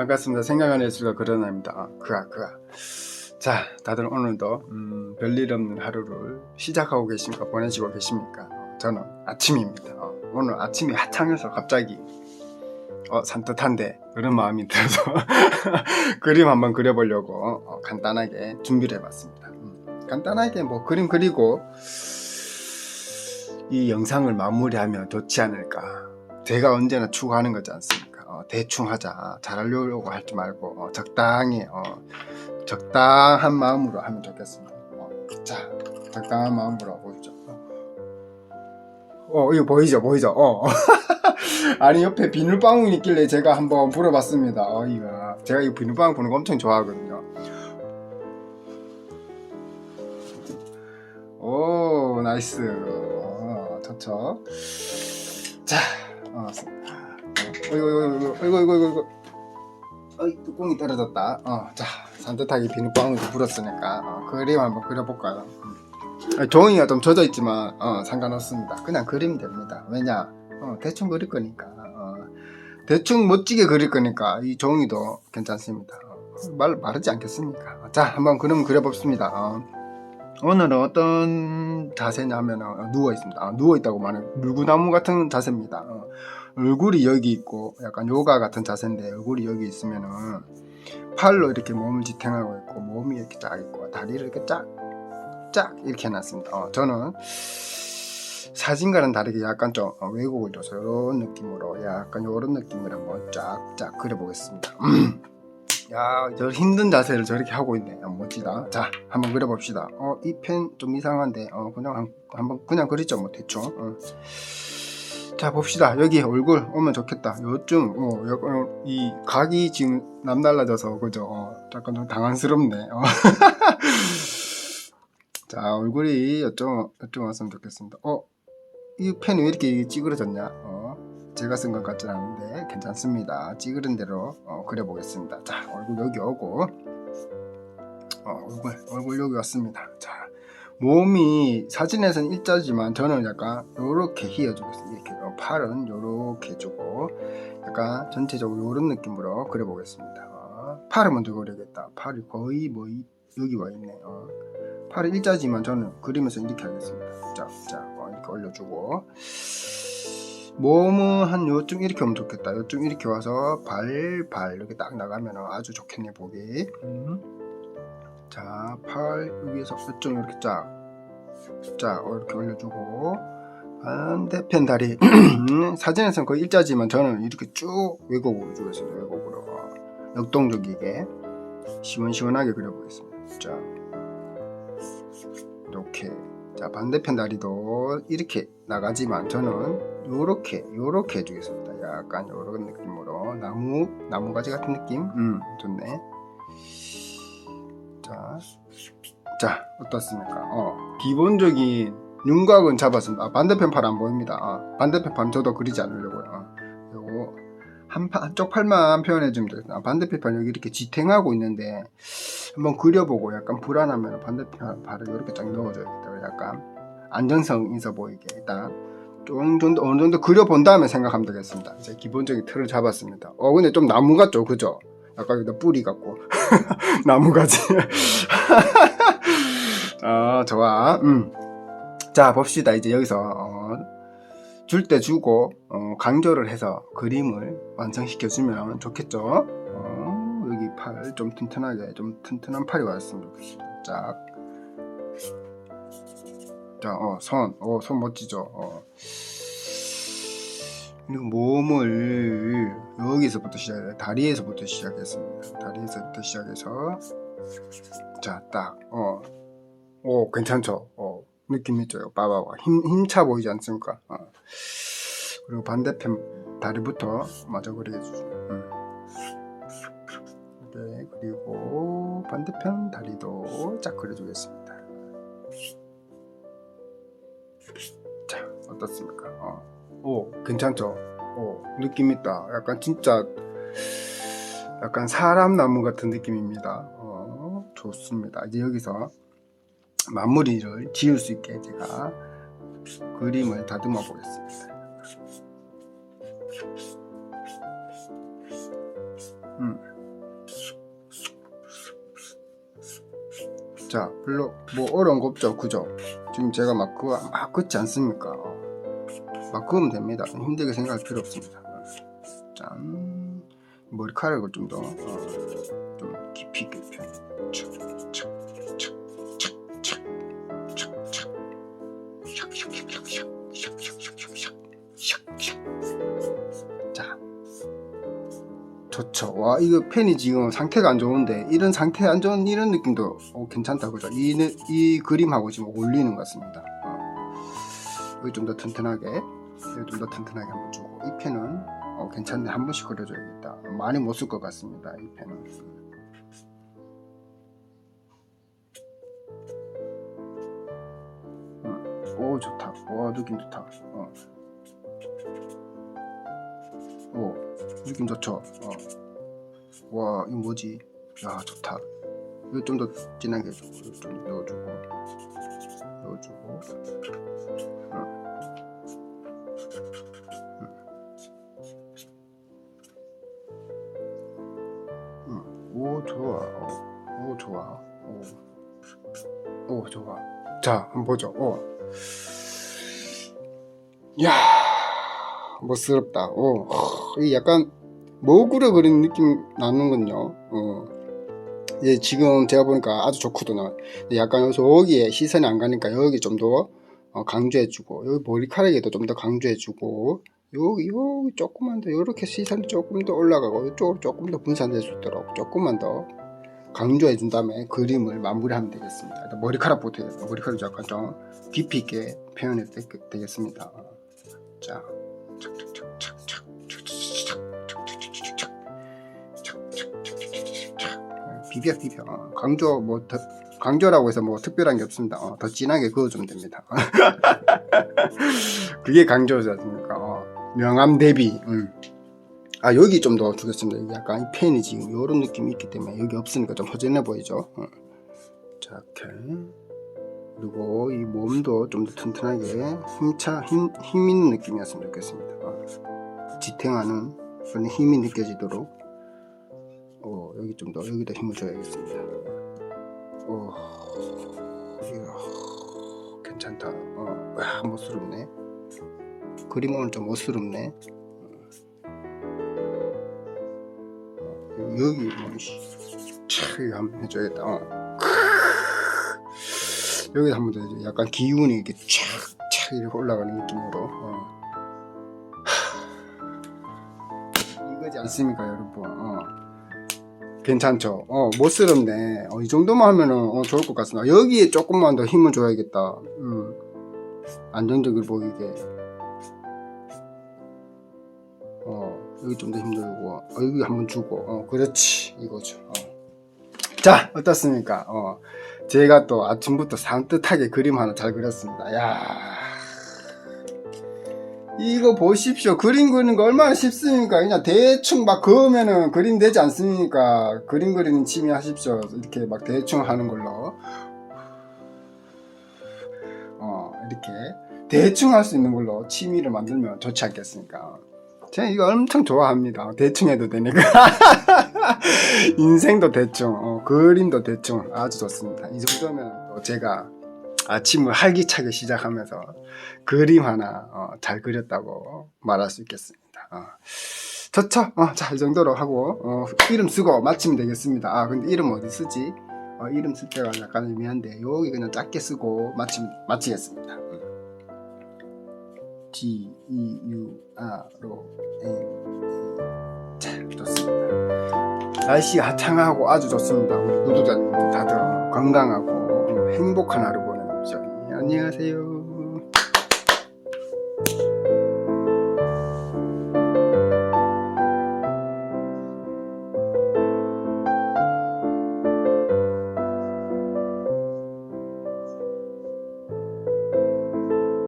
반갑습니다. 생각하는 예술가 그러나입니다. 아, 그아 그아. 자, 다들 오늘도 음, 별일 없는 하루를 시작하고 계십니까? 보내시고 계십니까? 어, 저는 아침입니다. 어, 오늘 아침이 화창해서 갑자기 어, 산뜻한데 그런 마음이 들어서 그림 한번 그려보려고 어, 간단하게 준비를 해봤습니다. 음, 간단하게 뭐 그림 그리고 이 영상을 마무리하면 좋지 않을까. 제가 언제나 추구하는 거지 않습니까? 어, 대충 하자. 잘하려고 하지 말고 어, 적당히 어, 적당한 마음으로 하면 좋겠습니다. 어, 자, 적당한 마음으로 보이죠. 어, 이거 보이죠, 보이죠. 어. 아니 옆에 비눗방울이 있길래 제가 한번 불어봤습니다. 어, 이거 제가 이 비눗방울 보는 거 엄청 좋아하거든요. 오, 나이스. 어, 좋죠. 자, 어, 어이구, 어이구, 어이구, 어이구, 어이구, 어이구. 어이, 뚜껑이 떨어졌다. 어, 자, 산뜻하게 비눗방울도 불었으니까 어, 그림 한번 그려볼까요? 음. 종이가 좀 젖어 있지만 어, 상관없습니다. 그냥 그리면 됩니다. 왜냐? 어, 대충 그릴 거니까. 어, 대충 멋지게 그릴 거니까 이 종이도 괜찮습니다. 어, 말 마르지 않겠습니까? 자, 한번 그림 그려봅시다. 어, 오늘은 어떤 자세냐면 어, 누워 있습니다. 어, 누워 있다고 말해 물구나무 같은 자세입니다. 어, 얼굴이 여기 있고 약간 요가 같은 자세인데 얼굴이 여기 있으면은 팔로 이렇게 몸을 지탱하고 있고 몸이 이렇게 쫙 있고 다리를 이렇게 쫙 쫙 이렇게 해놨습니다. 어, 저는 사진과는 다르게 약간 좀 어, 왜곡을 줘서 이런 느낌으로 약간 이런 느낌으로 한번 쫙쫙 그려보겠습니다. 야, 저 힘든 자세를 저렇게 하고 있네. 아, 멋지다. 자, 한번 그려봅시다. 어, 이 펜 좀 이상한데, 어, 그냥 한, 한번 그냥 그리죠, 뭐 대충. 어. 자, 봅시다. 여기 얼굴 오면 좋겠다. 요즘, 어, 약간 이 각이 지금 남달라져서 그죠? 어, 약간 좀 당황스럽네. 어. 자, 얼굴이 이쪽 이쪽 왔으면 좋겠습니다. 어, 이 펜이 왜 이렇게 찌그러졌냐? 어, 제가 쓴 것 같진 않은데 괜찮습니다. 찌그른 대로 어, 그려보겠습니다. 자, 얼굴 여기 오고, 어, 얼굴 얼굴 여기 왔습니다. 자, 몸이 사진에서는 일자지만 저는 약간 요렇게 휘어주겠습니다. 이렇게 어, 팔은 요렇게 주고, 약간 전체적으로 이런 느낌으로 그려보겠습니다. 어, 팔을 먼저 그려야겠다. 팔이 거의 뭐 이- 여기 와 있네. 어. 팔이 일자지만 저는 그리면서 이렇게 하겠습니다. 자, 자, 어, 이렇게 올려주고 몸은 한 요쯤 이렇게 오면 좋겠다. 요쯤 이렇게 와서 발, 발 이렇게 딱 나가면 아주 좋겠네 보기. 음. 자, 팔 여기에서 요쯤 이렇게 쫙, 쫙 어, 이렇게 올려주고 반대편 다리 사진에서는 거의 일자지만 저는 이렇게 쭉 왜곡으로 주겠습니다. 왜곡으로 역동적이게 시원시원하게 그려보겠습니다. 자. 이렇게 자 반대편 다리도 이렇게 나가지만 저는 요렇게 요렇게 해주겠습니다. 약간 요런 느낌으로. 나무 나무가지 같은 느낌? 음. 좋네. 자, 자 어떻습니까? 어 기본적인 윤곽은 잡았습니다. 아, 반대편 팔 안 보입니다. 아, 반대편 팔 저도 그리지 않으려고요. 어, 요거 한 파- 한쪽 팔만 표현해 주면 되겠다. 아, 반대편 팔 여기 이렇게 지탱하고 있는데 한번 그려보고 약간 불안하면 반대편 발을 이렇게 쫙 넣어줘야겠다. 약간 안정성 있어 보이게. 일단 좀 정도 어느 정도 그려본 다음에 생각하면 되겠습니다. 이제 기본적인 틀을 잡았습니다. 어 근데 좀 나무 같죠, 그죠? 약간 여기다 뿌리 같고 나무 가지. 아 좋아. 음. 자 봅시다. 이제 여기서 어, 줄 때 주고 어, 강조를 해서 그림을 완성시켜 주면 좋겠죠. 어, 여기 팔 좀 튼튼하게 좀 튼튼한 팔이 왔으면 좋겠습니다. 짝. 자, 어, 손, 어, 손 멋지죠. 어. 그리고 몸을 여기서부터 시작해 다리에서부터 시작했습니다. 다리에서부터 시작해서 자, 딱, 어, 오, 괜찮죠. 어, 느낌 있죠. 봐봐봐. 힘, 힘차 보이지 않습니까? 어. 그리고 반대편 다리부터 마저 그려주죠. 음. 네, 그리고 반대편 다리도 쫙 그려주겠습니다. 자, 어떻습니까? 어. 오, 괜찮죠? 오, 느낌 있다. 약간 진짜 약간 사람 나무 같은 느낌입니다. 어, 좋습니다. 이제 여기서 마무리를 지을 수 있게 제가 그림을 다듬어 보겠습니다. 음. 자, 별로 뭐 어려운 거 없죠, 그죠? 지금 제가 막 그거 막 긋지 않습니까? 막 그으면 됩니다. 힘들게 생각할 필요 없습니다. 짠, 머리카락을 좀 더, 어, 좀 깊이 있게 펴. 착, 착, 착, 착, 착, 착, 착. 샥, 샥, 샥, 샥, 샥, 샥, 샥, 샥, 샥, 샥, 좋죠. 와, 이거 펜이 지금 상태가 안 좋은데, 이런 상태 안 좋은 이런 느낌도 어, 괜찮다, 그죠? 이, 느- 이 그림하고 지금 어울리는 것 같습니다. 어. 여기 좀 더 튼튼하게, 여기 좀 더 튼튼하게 한번 주고, 이 펜은 어, 괜찮네. 한 번씩 그려줘야겠다. 많이 못 쓸 것 같습니다, 이 펜은. 음. 오, 좋다. 와, 느낌 좋다. 어. 오, 느낌 좋죠? 어. 와, 이거 뭐지? 야, 좋다. 이거 좀 더 진하게 이거 좀 넣어주고, 넣어주고. 어. 음. 음. 오, 좋아. 어. 오, 좋아. 오. 오, 좋아. 자, 한번 보죠. 오. 야 멋스럽다. 오, 허, 이 약간 모구려 그리는 느낌 나는군요. 어. 예, 지금 제가 보니까 아주 좋거든요. 약간 여기에 시선이 안 가니까 여기 좀 더 강조해주고 여기 머리카락에도 좀 더 강조해주고 여기 여기 조금만 더 이렇게 시선이 조금 더 올라가고 이쪽으로 조금 더 분산될 수 있도록 조금만 더 강조해 준 다음에 그림을 마무리하면 되겠습니다. 머리카락부터 머리카락 약간 좀 깊이 있게 표현해 되겠습니다. 자, 비벼 비벼. 어, 강조 뭐 더, 강조라고 해서 뭐 특별한 게 없습니다. 어, 더 진하게 그어주면 됩니다. 그게 강조지 않습니까? 어, 명암 대비. 음. 아 여기 좀 더 주겠습니다. 여기 약간 이 펜이 지금 이런 느낌이 있기 때문에 여기 없으니까 좀 허전해 보이죠. 어. 자 이렇게 그리고 이 몸도 좀 더 튼튼하게 힘차 힘, 힘 있는 느낌이었으면 좋겠습니다. 어. 지탱하는 그런 힘이 느껴지도록 어, 여기 좀 더 여기다 힘을 줘야겠습니다. 어, 이야, 괜찮다. 어, 와, 멋스럽네. 그림 오늘 좀 멋스럽네. 어, 여기 뭐, 씨, 차, 한번 해줘야겠다. 어. 여기 한번 더 해줘. 약간 기운이 이렇게 촥 촥 이렇게 올라가는 느낌으로. 어. 이거지 않습니까, 여러분? 어. 괜찮죠? 어, 멋스럽네. 어, 이 정도만 하면은 어, 좋을 것 같습니다. 여기에 조금만 더 힘을 줘야겠다. 음. 안정적으로 보이게. 어, 여기 좀 더 힘들고, 어, 여기 한번 주고, 어, 그렇지. 이거죠. 어. 자, 어떻습니까? 어, 제가 또 아침부터 산뜻하게 그림 하나 잘 그렸습니다. 야 이거 보십시오. 그림 그리는 거 얼마나 쉽습니까? 그냥 대충 막 그으면은 그림 되지 않습니까? 그림 그리는 취미 하십시오. 이렇게 막 대충 하는 걸로. 어, 이렇게 대충 할 수 있는 걸로 취미를 만들면 좋지 않겠습니까? 제가 이거 엄청 좋아합니다. 대충 해도 되니까. 인생도 대충, 어, 그림도 대충 아주 좋습니다. 이 정도면 또 제가 아침을 활기차게 시작하면서 그림 하나 어, 잘 그렸다고 말할 수 있겠습니다. 어. 좋죠? 어, 자, 이 정도로 하고 어, 이름 쓰고 마치면 되겠습니다. 아, 근데 이름 어디 쓰지? 어, 이름 쓸 때가 약간 애매한데 여기 그냥 짧게 쓰고 마치, 마치겠습니다. 음. G, E, U, R, O, N, 자, 좋습니다. 날씨가 화창하고 아주 좋습니다. 우리 구독자님들 다들 건강하고 행복한 하루. 안녕하세요.